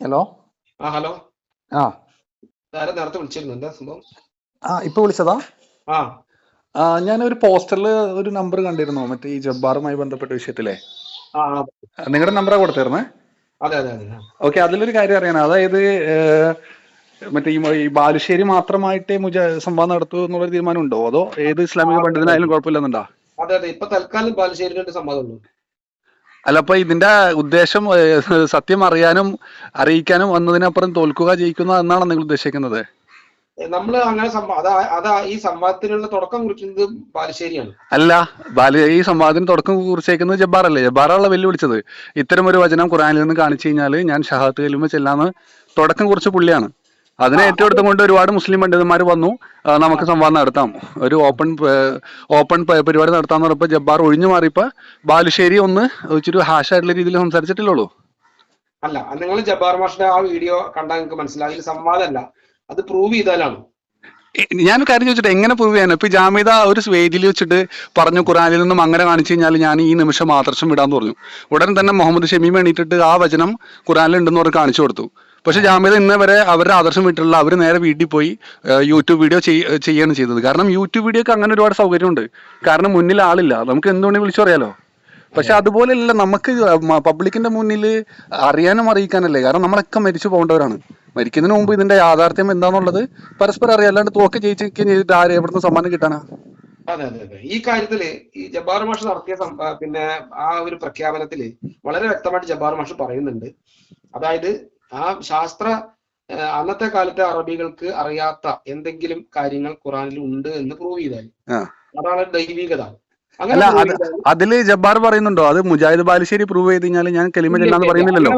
Hello? ആ hello. ആ. നേരത്തെ വിളിച്ചിരുന്നു? എന്താ സംഭവം? ആ ഇപ്പൊ വിളിച്ചതാ? ആ. ഞാൻ ഒരു പോസ്റ്ററിൽ ഒരു നമ്പർ കണ്ടിരുന്നു മറ്റേ ഈ ജബ്ബാറുമായി ബന്ധപ്പെട്ട വിഷയത്തിലെ. നിങ്ങളുടെ നമ്പറാ കൊടുത്തിരുന്നേ ഓക്കെ അതിലൊരു കാര്യം അറിയണം. അതായത് മറ്റേ ഈ ബാലുശ്ശേരി മാത്രമായിട്ടേ മുജ സംവാദം നടത്തൂ എന്നുള്ളൊരു തീരുമാനം ഉണ്ടോ അതോ ഏത് ഇസ്ലാമിക പണ്ഡിതനായാലും കുഴപ്പമില്ലെന്നുണ്ടോ? അതെ അതെ. ഇപ്പൊ തൽക്കാലം ബാലുശ്ശേരി സമ്മതമുള്ളൂ അല്ല അപ്പൊ ഇതിന്റെ ഉദ്ദേശം സത്യം അറിയാനും അറിയിക്കാനും വന്നതിനപ്പുറം തോൽക്കുക ജയിക്കുക എന്നാണ് നിങ്ങൾ ഉദ്ദേശിക്കുന്നത്? നമ്മൾ അങ്ങനെ അതാ അതാ ഈ സംവാദത്തിനുള്ള തുടക്കം കുറിക്കുന്നത് ബാലുശ്ശേരിയാണ്. അല്ല ബാല ഈ സംവാദത്തിന് തുടക്കം കുറിച്ചേക്കുന്നത് ജബ്ബാറല്ലേ? ജബ്ബാറാണല്ലോ വെല്ലുവിളിച്ചത്. ഇത്തരം ഒരു വചനം ഖുറാനിൽ നിന്ന് കാണിച്ചു കഴിഞ്ഞാൽ ഞാൻ ഷഹാത്ത് കലിമ ചെല്ലാന്ന് തുടക്കം കുറിച്ച പുള്ളിയാണ്. അതിനെ ഏറ്റെടുത്തും കൊണ്ട് ഒരുപാട് മുസ്ലിം പണ്ഡിതന്മാർ വന്നു. നമുക്ക് സംവാദം നടത്താം. ഒരു ഓപ്പൺ ഓപ്പൺ പരിപാടി നടത്താന്ന് പറഞ്ഞപ്പോ ജബ്ബാർ ഒഴിഞ്ഞു മാറിയപ്പോ ബാലുശ്ശേരി ഒന്ന് ഇച്ചിരി ഹാഷായിട്ടുള്ള രീതിയിൽ സംസാരിച്ചിട്ടില്ലുള്ളൂ അല്ല നിങ്ങൾ ജബ്ബാർ മാഷിന്റെ ആ വീഡിയോ കണ്ടാൽ നിങ്ങൾക്ക് മനസ്സിലാവും. സംവാദമല്ല. അത് പ്രൂവ് ചെയ്താലാണ്. ഞാൻ കാര്യം ചോദിച്ചിട്ട് എങ്ങനെ പ്രൂവ് ചെയ്യാൻ ഇപ്പൊ ജാമ്യത ഒരു വേദിയിൽ വെച്ചിട്ട് പറഞ്ഞു ഖുറാനിൽ നിന്നും അങ്ങനെ കാണിച്ചു കഴിഞ്ഞാൽ ഞാൻ ഈ നിമിഷം ആദർശം വിടാന്ന് പറഞ്ഞു. ഉടൻ തന്നെ മുഹമ്മദ് ഷമീം എണീറ്റിട്ട് ആ വചനം ഖുറാനിൽ ഉണ്ടെന്ന് പറഞ്ഞ് കാണിച്ചു കൊടുത്തു. പക്ഷെ ജാമ്യത ഇന്ന് വരെ അവരുടെ ആദർശം വിട്ടിട്ടുള്ള അവർ നേരെ വീട്ടിൽ പോയി യൂട്യൂബ് വീഡിയോ ചെയ്യ- ചെയ്യാണ് ചെയ്തത്. കാരണം യൂട്യൂബ് വീഡിയോക്ക് അങ്ങനെ ഒരുപാട് സൗകര്യമുണ്ട്. കാരണം മുന്നിൽ ആളില്ല. നമുക്ക് എന്തുകൊണ്ട് വിളിച്ചു പറയാലോ? പക്ഷെ അതുപോലെയല്ല നമുക്ക് പബ്ലിക്കിന്റെ മുന്നിൽ അറിയാനും അറിയിക്കാനല്ലേ? കാരണം നമ്മളൊക്കെ മരിച്ചു പോകേണ്ടവരാണ്. മരിക്കുന്നതിന് മുമ്പ് ഇതിന്റെ യാഥാർത്ഥ്യം എന്താണെന്നുള്ളത് പരസ്പരം അറിയാം അല്ലാണ്ട് തോക്ക് ജയിച്ചിരിക്കുകയും ചെയ്തിട്ട് ആരെ എവിടുന്ന് സമ്മാനം കിട്ടാനാ? അതെ അതെ അതെ. ഈ കാര്യത്തിൽ ഈ ജബ്ബാർ മാഷ് നടത്തിയ പിന്നെ ആ ഒരു പ്രഖ്യാപനത്തിൽ വളരെ വ്യക്തമായിട്ട് ജബ്ബാർ മാഷ് പറയുന്നുണ്ട്. അതായത് ആ ശാസ്ത്ര അന്നത്തെ കാലത്തെ അറബികൾക്ക് അറിയാത്ത എന്തെങ്കിലും കാര്യങ്ങൾ ഖുറാനിൽ ഉണ്ട് എന്ന് പ്രൂവ് ചെയ്താൽ അതാണ് ദൈവികത. അല്ല അത് അതിൽ ജബ്ബാർ പറയുന്നുണ്ടോ? അത് മുജാഹിദ് ബാലുശ്ശേരി പ്രൂവ് ചെയ്ത് കഴിഞ്ഞാൽ ഞാൻ കലിമ ചെല്ലാന്ന് പറയുന്നില്ലല്ലോ.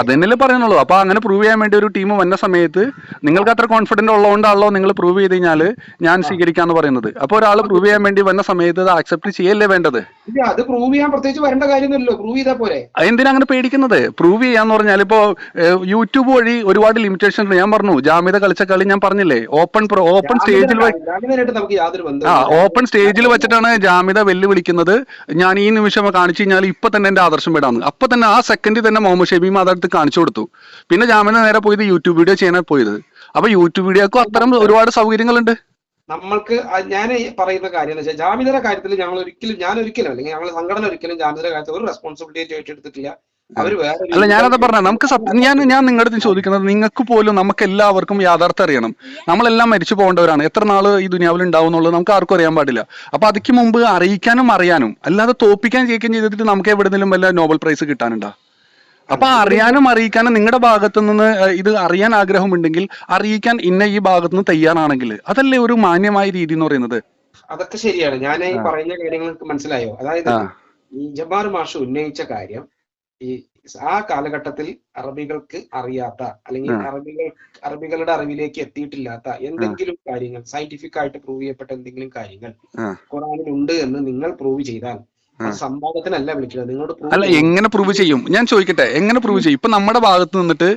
അത് തന്നെയല്ലേ പറയുന്നുള്ളൂ. അപ്പൊ അങ്ങനെ പ്രൂവ് ചെയ്യാൻ വേണ്ടി ഒരു ടീം വന്ന സമയത്ത് നിങ്ങൾക്ക് അത്ര കോൺഫിഡന്റ് ഉള്ളതുകൊണ്ടാണല്ലോ നിങ്ങൾ പ്രൂവ് ചെയ്ത് കഴിഞ്ഞാൽ ഞാൻ സ്വീകരിക്കാന്ന് പറയുന്നത്. അപ്പൊ ഒരാൾ പ്രൂവ് ചെയ്യാൻ വേണ്ടി വന്ന സമയത്ത് അത് ആക്സെപ്റ്റ് ചെയ്യല്ലേ വേണ്ടത്? അത് പ്രൂവ് ചെയ്യാൻ പ്രത്യേകിച്ച് വരേണ്ട കാര്യമൊന്നുമില്ലല്ലോ. പ്രൂവ് ചെയ്താൽ പോരെ. എന്തിനാ അങ്ങനെ പേടിക്കുന്നത്? പ്രൂവ് ചെയ്യാന്ന് പറഞ്ഞാൽ ഇപ്പോ യൂട്യൂബ് വഴി ഒരുപാട് ലിമിറ്റേഷൻ ഉണ്ട്. ഞാൻ പറഞ്ഞു ജാമ്യത കളിച്ച കളി ഞാൻ പറഞ്ഞില്ലേ? ഓപ്പൺ ഓപ്പൺ സ്റ്റേജിൽ ഓപ്പൺ നമുക്ക് സ്റ്റേജിൽ വെച്ചിട്ടാണ് ജാമിത വെല്ലുവിളിക്കുന്നത് ഞാൻ ഈ നിമിഷം കാണിച്ചു കഴിഞ്ഞാൽ ഇപ്പൊ തന്നെ എന്റെ ആദർശം വിടാന്ന് അപ്പൊ തന്നെ ആ സെക്കൻഡിൽ തന്നെ മുഹമ്മദ് ഷബീം അതെടുത്ത് കാണിച്ചു കൊടുത്തു. പിന്നെ ജാമിത നേരെ പോയത് യൂട്യൂബ് വീഡിയോ ചെയ്യാനാണ് പോയത്. അപ്പൊ യൂട്യൂബ് വീഡിയോക്കും അത്തരം ഒരുപാട് സൗകര്യങ്ങളുണ്ട്. നമ്മൾക്ക് ഞാൻ പറയുന്ന കാര്യം എന്ന് വെച്ചാൽ ജാമ്യതയുടെ കാര്യത്തിൽ ഞങ്ങൾ ഒരിക്കലും ഞാൻ ഒരിക്കലും അല്ലെങ്കിൽ ഞങ്ങൾ സംഘടന ഒരിക്കലും ജാമ്യതയുടെ കാര്യത്തിൽ ഒരു റെസ്പോൺസിബിലിറ്റി ഏറ്റെടുത്തിട്ടില്ല. അല്ല ഞാനത് പറഞ്ഞ നമുക്ക് സത്യം ഞാൻ ഞാൻ നിങ്ങളുടെ അടുത്ത് ചോദിക്കുന്നത് നിങ്ങൾക്ക് പോലും നമുക്ക് എല്ലാവർക്കും യാഥാർത്ഥ്യം അറിയണം. നമ്മളെല്ലാം മരിച്ചു പോകേണ്ടവരാണ്. എത്ര നാൾ ഈ ദുനിയാവിൽ ഉണ്ടാവും എന്നുള്ളത് നമുക്ക് ആർക്കും അറിയാൻ പാടില്ല. അപ്പൊ അതിക്ക് മുമ്പ് അറിയിക്കാനും അറിയാനും അല്ലാതെ തോപ്പിക്കാൻ ജയിക്കുകയും ചെയ്തിട്ട് നമുക്ക് എവിടെന്നെങ്കിലും വല്ല നോബൽ പ്രൈസ് കിട്ടാനുണ്ടോ? അപ്പൊ അറിയാനും അറിയിക്കാനും നിങ്ങളുടെ ഭാഗത്തു നിന്ന് ഇത് അറിയാൻ ആഗ്രഹമുണ്ടെങ്കിൽ അറിയിക്കാൻ ഇന്ന ഈ ഭാഗത്ത് നിന്ന് തയ്യാറാണെങ്കിൽ അതല്ലേ ഒരു മാന്യമായ രീതി എന്ന് പറയുന്നത്? അതൊക്കെ ശരിയാണ്. ഞാൻ ഈ പറയുന്ന കാര്യങ്ങൾക്ക് മനസ്സിലായോ? അതായത് ജബാർ മാഷ് ഉന്നയിച്ച കാര്യം ഈ ആ കാലഘട്ടത്തിൽ അറബികൾക്ക് അറിയാത്ത അല്ലെങ്കിൽ. അറബികൾ അറബികളുടെ അറിവിലേക്ക് എത്തിയിട്ടില്ലാത്ത എന്തെങ്കിലും കാര്യങ്ങൾ സയന്റിഫിക് ആയിട്ട് പ്രൂവ് ചെയ്യപ്പെട്ട എന്തെങ്കിലും കാര്യങ്ങൾ. ഖുറാനിൽ ഉണ്ട് എന്ന് നിങ്ങൾ പ്രൂവ് ചെയ്താൽ സംവാദത്തിനല്ല വിളിക്കുന്നത്. നിങ്ങളോട് അല്ല എങ്ങനെ പ്രൂവ് ചെയ്യും? ഞാൻ ചോദിക്കട്ടെ എങ്ങനെ പ്രൂവ് ചെയ്യും? ഇപ്പൊ നമ്മുടെ ഭാഗത്ത് നിന്നിട്ട്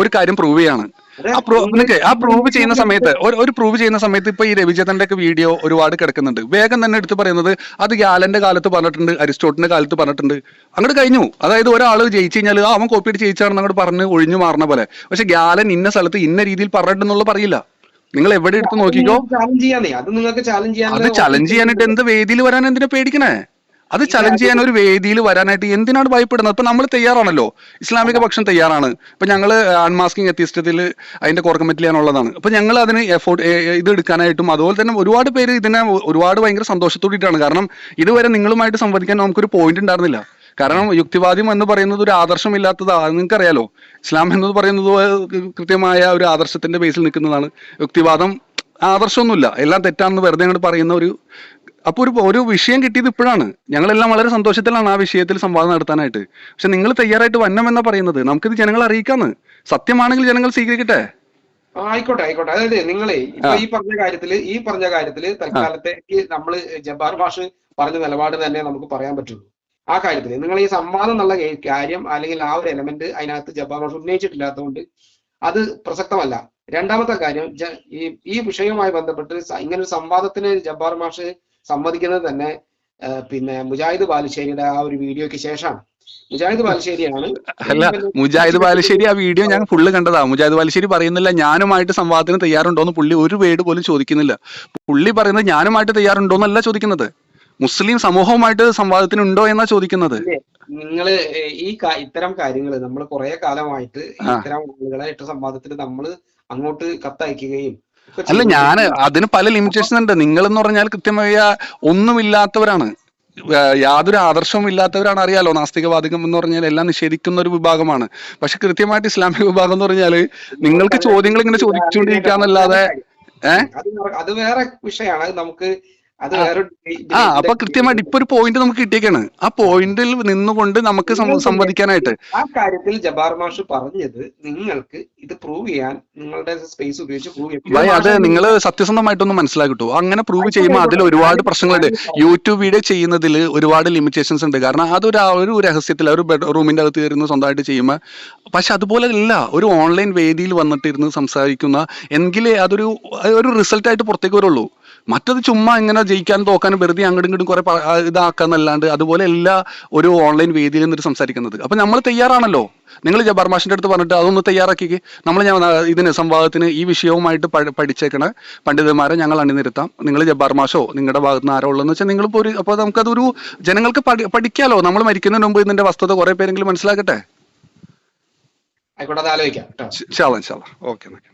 ഒരു കാര്യം പ്രൂവ് ചെയ്യാണ്. ആ പ്രൂ- നിനക്ക് ആ പ്രൂവ് ചെയ്യുന്ന സമയത്ത് ഒരു പ്രൂവ് ചെയ്യുന്ന സമയത്ത് ഇപ്പൊ ഈ രവിചന്ദ്രന്റെ ഒക്കെ വീഡിയോ ഒരുപാട് കിടക്കുന്നുണ്ട്. വേഗം തന്നെ എടുത്ത് പറയുന്നത് അത് ഗാലന്റെ കാലത്ത് പറഞ്ഞിട്ടുണ്ട് അരിസ്റ്റോട്ടിന്റെ കാലത്ത് പറഞ്ഞിട്ടുണ്ട്. അങ്ങോട്ട് കഴിഞ്ഞു. അതായത് ഒരാൾ ജയിച്ചു കഴിഞ്ഞാൽ ആ അവൻ കോപ്പി അടിച്ച് ജയിച്ചാണെന്ന് അങ്ങോട്ട് പറഞ്ഞ് ഒഴിഞ്ഞു മാറുന്ന പോലെ. പക്ഷെ ഗാലൻ ഇന്ന സ്ഥലത്ത് ഇന്ന രീതിയിൽ പറഞ്ഞിട്ടുണ്ടെന്നുള്ള പറയില്ല. നിങ്ങൾ എവിടെ എടുത്ത് നോക്കിക്കോ? അത് ചലഞ്ച് ചെയ്യാനായിട്ട് എന്ത് വേദിയിൽ വരാൻ എന്തിനാ പേടിക്കണേ? അത് ചലഞ്ച് ചെയ്യാൻ ഒരു വേദിയിൽ വരാനായിട്ട് എന്തിനാണ് ഭയപ്പെടുന്നത്? ഇപ്പൊ നമ്മൾ തയ്യാറാണല്ലോ. ഇസ്ലാമിക പക്ഷം തയ്യാറാണ്. ഇപ്പൊ ഞങ്ങൾ അൺമാസ്കിംഗ് എത്തിസ്റ്റത്തിൽ അതിന്റെ കോർ കമ്മിറ്റി ചെയ്യാനുള്ളതാണ് അപ്പൊ ഞങ്ങൾ അതിന് എഫോർട്ട് ഇത് എടുക്കാനായിട്ടും അതുപോലെ തന്നെ ഒരുപാട് പേര് ഇതിനെ ഒരുപാട് ഭയങ്കര സന്തോഷത്തോടിയിട്ടാണ് കാരണം ഇതുവരെ നിങ്ങളുമായിട്ട് സംവദിക്കാൻ നമുക്കൊരു പോയിന്റ് ഉണ്ടായിരുന്നില്ല. കാരണം യുക്തിവാദം എന്ന് പറയുന്നത് ഒരു ആദർശമില്ലാത്തതാ. അത് നിങ്ങൾക്കറിയാലോ. ഇസ്ലാം എന്ന് പറയുന്നത് കൃത്യമായ ഒരു ആദർശത്തിന്റെ ബേസിൽ നിൽക്കുന്നതാണ്. യുക്തിവാദം ആദർശമൊന്നുമില്ല. എല്ലാം തെറ്റാണെന്ന് വെറുതെ അങ്ങോട്ട് പറയുന്ന ഒരു അപ്പൊ ഒരു ഒരു വിഷയം കിട്ടിയത് ഇപ്പോഴാണ്. ഞങ്ങളെല്ലാം വളരെ സന്തോഷത്തിലാണ് ആ വിഷയത്തിൽ സംവാദം നടത്താനായിട്ട്. പക്ഷെ നിങ്ങൾ തയ്യാറായിട്ട് വന്നം എന്നാ പറയുന്നത്? നമുക്കിത് ജനങ്ങൾ അറിയിക്കാന്ന്. സത്യമാണെങ്കിൽ ജനങ്ങൾ സ്വീകരിക്കട്ടെ? ആയിക്കോട്ടെ ആയിക്കോട്ടെ. അതായത് നിങ്ങളെ ഇപ്പൊ ഈ പറഞ്ഞ കാര്യത്തിൽ ഈ പറഞ്ഞ കാര്യത്തിൽ തൽക്കാലത്തേക്ക് നമ്മൾ ജബ്ബാർ ഭാഷ പറഞ്ഞ നിലപാട് തന്നെ നമുക്ക് പറയാൻ പറ്റുള്ളൂ. ആ കാര്യത്തിൽ നിങ്ങൾ ഈ സംവാദം എന്നുള്ള കാര്യം അല്ലെങ്കിൽ ആ ഒരു എലമെന്റ് അതിനകത്ത് ജബ്ബാർ ഭാഷ ഉന്നയിച്ചിട്ടില്ലാത്തതുകൊണ്ട് അത് പ്രസക്തമല്ല. രണ്ടാമത്തെ കാര്യം ഈ ഈ വിഷയവുമായി ബന്ധപ്പെട്ട് ഇങ്ങനൊരു ഇങ്ങനെ ഒരു സംവാദത്തിന് ജബ്ബാർ മാഷ് സമ്മതിക്കുന്നത് തന്നെ പിന്നെ മുജാഹിദ് ബാലുശ്ശേരിയുടെ ആ ഒരു വീഡിയോയ്ക്ക് ശേഷമാണ്. മുജാഹിദ് ബാലുശ്ശേരിയാണ്. അല്ല മുജാഹിദ് ബാലുശ്ശേരി ആ വീഡിയോ ഞാൻ ഫുള്ള് കണ്ടതാ. മുജാഹിദ് ബാലുശ്ശേരി പറയുന്നില്ല ഞാനുമായിട്ട് സംവാദത്തിന് തയ്യാറുണ്ടോന്ന് പുള്ളി ഒരു വേട് പോലും ചോദിക്കുന്നില്ല. പുള്ളി പറയുന്നത് ഞാനുമായിട്ട് തയ്യാറുണ്ടോന്നല്ല ചോദിക്കുന്നത്. മുസ്ലിം സമൂഹവുമായിട്ട് സംവാദത്തിന് ഉണ്ടോ എന്നാ ചോദിക്കുന്നത്. നിങ്ങൾ ഈ ഇത്തരം കാര്യങ്ങൾ നമ്മൾ കുറെ കാലമായിട്ട് ഇത്തരം ആളുകളായിട്ട് സംവാദത്തിന് നമ്മൾ അങ്ങോട്ട് കത്തയക്കുകയും അല്ല ഞാൻ ഞാൻ അതിന് പല ലിമിറ്റേഷൻ ഉണ്ട്. നിങ്ങൾ എന്ന് പറഞ്ഞാൽ കൃത്യമായ ഒന്നുമില്ലാത്തവരാണ്. യാതൊരു ആദർശവും ഇല്ലാത്തവരാണ് അറിയാലോ. നാസ്തികവാദികം എന്ന് പറഞ്ഞാൽ എല്ലാം നിഷേധിക്കുന്ന ഒരു വിഭാഗമാണ്. പക്ഷെ കൃത്യമായിട്ട് ഇസ്ലാമിക വിഭാഗം എന്ന് പറഞ്ഞാൽ നിങ്ങൾക്ക് ചോദ്യങ്ങൾ ഇങ്ങനെ ചോദിച്ചുകൊണ്ടിരിക്കാന്നല്ലാതെ ഏഹ് അത് വേറെ- വിഷയമാണ്. നമുക്ക് ആ. അപ്പൊ കൃത്യമായിട്ട് ഇപ്പൊ ഒരു പോയിന്റ് നമുക്ക് കിട്ടിയേക്കാണ്. ആ പോയിന്റിൽ നിന്നുകൊണ്ട് നമുക്ക് സംവദിക്കാനായിട്ട്. ആ കാര്യത്തിൽ ജബാർ മാഷ് പറഞ്ഞത് നിങ്ങൾക്ക് ഇത് പ്രൂവ് ചെയ്യാൻ നിങ്ങളുടെ സ്പേസ് ഉപയോഗിച്ച് പ്രൂവ് ചെയ്യാം അതെ നിങ്ങൾ സത്യസന്ധമായിട്ടൊന്നും മനസ്സിലാക്കിട്ടു. അങ്ങനെ പ്രൂവ് ചെയ്യുമ്പോൾ അതിൽ ഒരുപാട് പ്രശ്നങ്ങളുണ്ട്. യൂട്യൂബ് വീഡിയോ ചെയ്യുന്നതിൽ ഒരുപാട് ലിമിറ്റേഷൻസ് ഉണ്ട്. കാരണം അതൊരു ആ ഒരു രഹസ്യത്തിൽ ഒരു റൂമിന്റെ അകത്ത് കയറുന്ന സ്വന്തമായിട്ട് ചെയ്യുമ്പോൾ പക്ഷെ അതുപോലെ അല്ല ഒരു ഓൺലൈൻ വേദിയിൽ വന്നിട്ട് ഇരുന്ന് സംസാരിക്കുന്ന എങ്കിലേ അതൊരു ഒരു റിസൾട്ടായിട്ട് പുറത്തേക്ക് വരുള്ളൂ. മറ്റത് ചുമ്മാ ഇങ്ങനെ ജയിക്കാൻ തോക്കാനും വെറുതെ അങ്ങോട്ടും ഇങ്ങോട്ടും കുറെ ഇതാക്കാന്നല്ലാണ്ട് അതുപോലെ എല്ലാ ഒരു ഓൺലൈൻ വേദിയിൽ നിന്നിട്ട് സംസാരിക്കുന്നത്. അപ്പൊ നമ്മൾ തയ്യാറാണല്ലോ. നിങ്ങൾ ജബാർ മാഷിന്റെ അടുത്ത് പറഞ്ഞിട്ട് അതൊന്ന് തയ്യാറാക്കി നമ്മൾ ഞാൻ ഇതിന് സംവാദത്തിന് ഈ വിഷയവുമായിട്ട് പഠിച്ചേക്കണ പണ്ഡിതന്മാരെ ഞങ്ങൾ അണിനിരുത്താം. നിങ്ങൾ ജബ്ബാർ മാഷോ നിങ്ങളുടെ ഭാഗത്ത് നിന്ന് ആരോ ഉള്ളതെന്ന് വെച്ചാൽ നിങ്ങൾ ഇപ്പോൾ അപ്പോൾ നമുക്കതൊരു ജനങ്ങൾക്ക് പഠി- പഠിക്കാലോ. നമ്മൾ മരിക്കുന്നതിന് മുമ്പ് ഇതിന്റെ വസ്തുത കുറെ പേരെങ്കിലും മനസ്സിലാക്കട്ടെ? ആയിക്കോട്ടെ അത് ആലോചിക്കാം ഓക്കെ